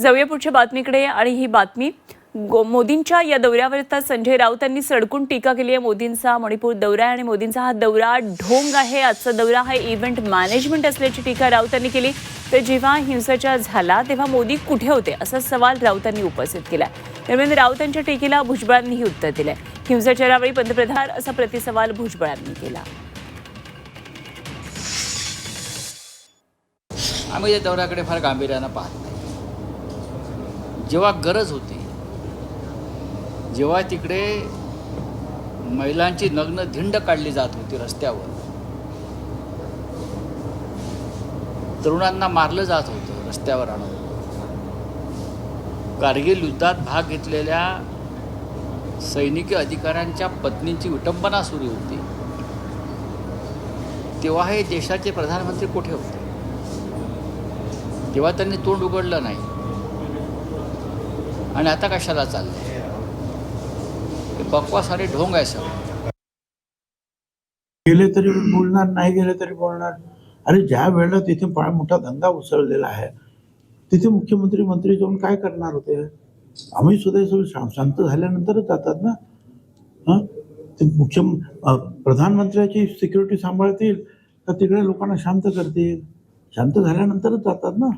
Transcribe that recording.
जाऊया पुढच्या बातमीकडे आणि ही बातमी गो- मोदींच्या या दौऱ्यावर संजय राऊत यांनी सडकून टीका केली आहे. मोदींचा मणिपूर दौरा आहे आणि मोदींचा हा दौरा ढोंग आहे. आजचा दौरा हा इव्हेंट मॅनेजमेंट असल्याची टीका राऊत यांनी केली. तर जेव्हा हिंसाचार झाला तेव्हा मोदी कुठे होते असा सवाल राऊतांनी उपस्थित केला दरम्यान राऊतांच्या टीकेला भुजबळांनीही उत्तर दिलंय. हिंसाचारावेळी पंतप्रधान असा प्रतिसवाल भुजबळांनी केला. आम्ही या दौऱ्याकडे फार गांभीर्यानं पाहत नाही. जेव्हा गरज होती जेव्हा तिकडे महिलांची नग्न धिंड काढली जात होती रस्त्यावर तरुणांना मारलं जात होतं रस्त्यावर आणून. कारगिल युद्धात भाग घेतलेल्या सैनिकी अधिकाऱ्यांच्या पत्नींची विटंबना सुरू होती. तेव्हा हे देशाचे प्रधानमंत्री कुठे होते? तेव्हा त्यांनी तोंड उघडलं नाही. आणि आता कशाला चाललंय? बकवास आणि ढोंग आहे सगळं. गेले तरी बोलणार नाही गेले तरी बोलणार. अरे ज्या वेळेला तिथे फार मोठा धंदा उसळलेला आहे तिथे मुख्यमंत्री मंत्री जाऊन काय करणार होते? आम्ही सुद्धा हे सगळं शांत झाल्यानंतरच जातात ना? ते मुख्य प्रधानमंत्र्याची सिक्युरिटी सांभाळतील तर तिकडे लोकांना शांत करतील. शांत झाल्यानंतरच जातात ना?